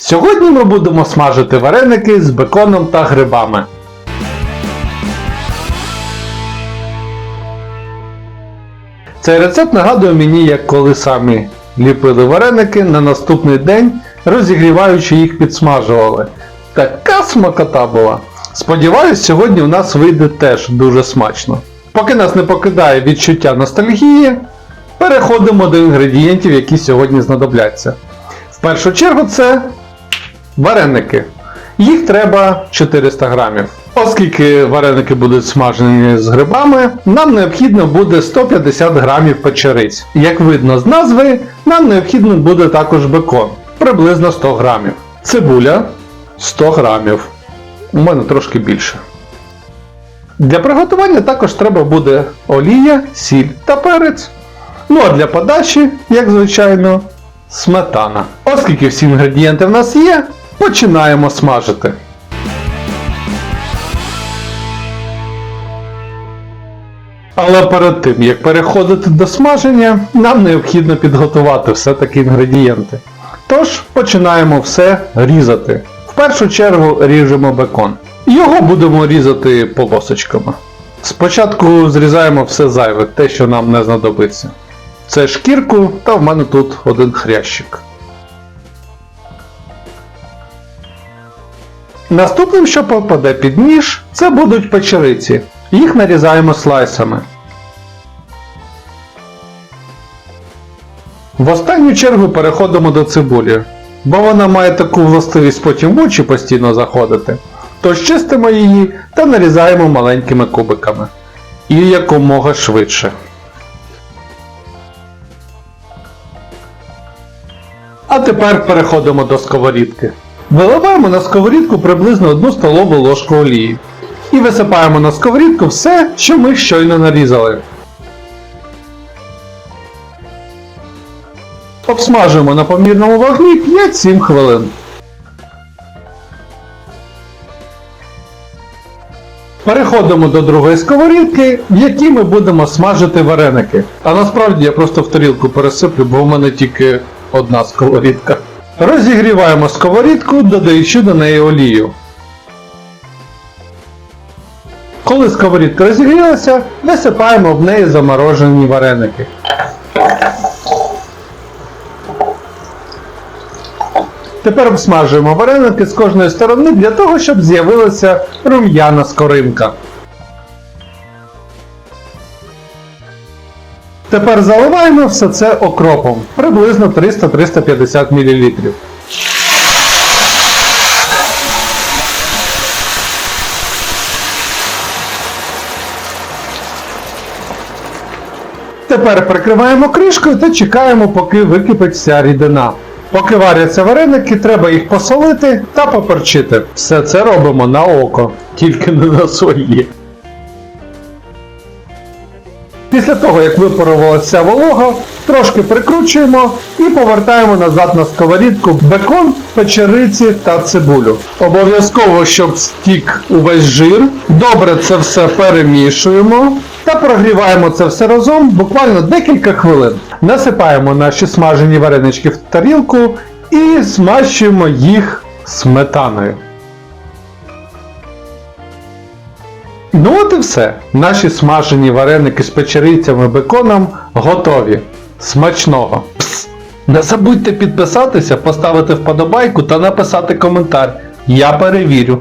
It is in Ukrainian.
Сьогодні ми будемо смажити вареники з беконом та грибами. Цей рецепт нагадує мені, як коли самі ліпили вареники на наступний день, розігріваючи їх підсмажували. Така смакота була. Сподіваюсь, сьогодні у нас вийде теж дуже смачно. Поки нас не покидає відчуття ностальгії, переходимо до інгредієнтів, які сьогодні знадобляться. В першу чергу це вареники. Їх треба 400 грамів. Оскільки вареники будуть смажені з грибами, нам необхідно буде 150 грамів печериць. Як видно з назви, нам необхідно буде також бекон, приблизно 100 грамів. Цибуля 100 грамів. У мене трошки більше. Для приготування також треба буде олія, сіль та перець. Ну а для подачі, як звичайно, сметана. Оскільки всі інгредієнти в нас є, починаємо смажити. Але перед тим, як переходити до смаження, нам необхідно підготувати все-таки інгредієнти. Тож починаємо все різати. В першу чергу ріжемо бекон. Його будемо різати полосочками. Спочатку зрізаємо все зайве, те, що нам не знадобиться. Це шкірку, та в мене тут один хрящик. Наступним, що попаде під ніж, це будуть печериці. Їх нарізаємо слайсами. В останню чергу переходимо до цибулі, бо вона має таку властивість потім в очі постійно заходити. Тож чистимо її та нарізаємо маленькими кубиками. І якомога швидше. А тепер переходимо до сковорідки. Виливаємо на сковорідку приблизно 1 столову ложку олії. І висипаємо на сковорідку все, що ми щойно нарізали. Обсмажуємо на помірному вогні 5-7 хвилин. Переходимо до другої сковорідки, в якій ми будемо смажити вареники. А насправді я просто в тарілку пересиплю, бо в мене тільки одна сковорідка. Розігріваємо сковорідку, додаючи до неї олію. Коли сковорідка розігрілася, висипаємо в неї заморожені вареники. Тепер обсмажуємо вареники з кожної сторони для того, щоб з'явилася рум'яна скоринка. Тепер заливаємо все це окропом, приблизно 300-350 мл. Тепер прикриваємо кришкою та чекаємо, поки википить вся рідина. Поки варяться вареники, треба їх посолити та поперчити. Все це робимо на око, тільки не на своє. Після того, як випарувалася волога, трошки прикручуємо і повертаємо назад на сковорідку бекон, печериці та цибулю. Обов'язково, щоб стік увесь жир. Добре це все перемішуємо та прогріваємо це все разом буквально декілька хвилин. Насипаємо наші смажені варенички в тарілку і смащуємо їх сметаною. Ну от і все. Наші смажені вареники з печерицями беконом готові. Смачного! Пс! Не забудьте підписатися, поставити вподобайку та написати коментар. Я перевірю.